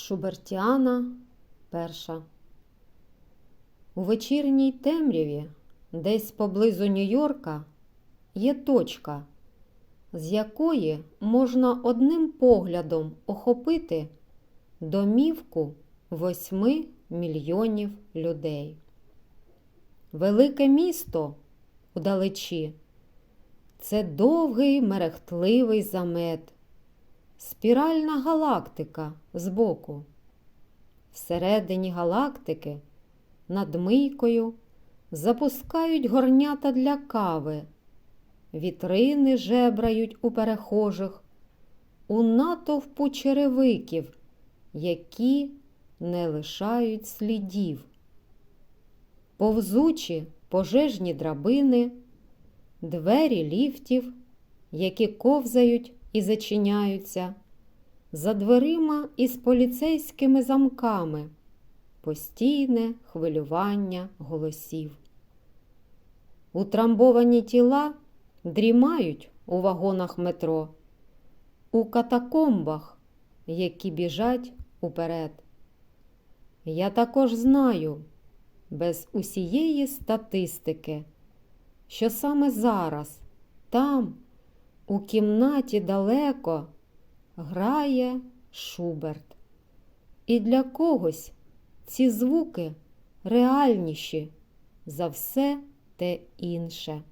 Шубертіана перша. У вечірній темряві, десь поблизу Нью-Йорка, є точка, з якої можна одним поглядом охопити домівку восьми мільйонів людей. Велике місто удалечі це довгий мерехтливий замет, спіральна галактика збоку. Всередині галактики над мийкою запускають горнята для кави, вітрини жебрають у перехожих, у натовпу черевиків, які не лишають слідів. Повзучі пожежні драбини, двері ліфтів, які ковзають і зачиняються, за дверима із поліцейськими замками, постійне хвилювання голосів. Утрамбовані тіла дрімають у вагонах метро, у катакомбах, які біжать уперед. Я також знаю, без усієї статистики, що саме зараз, там, у кімнаті далеко, грає Шуберт. І для когось ці звуки реальніші за все те інше.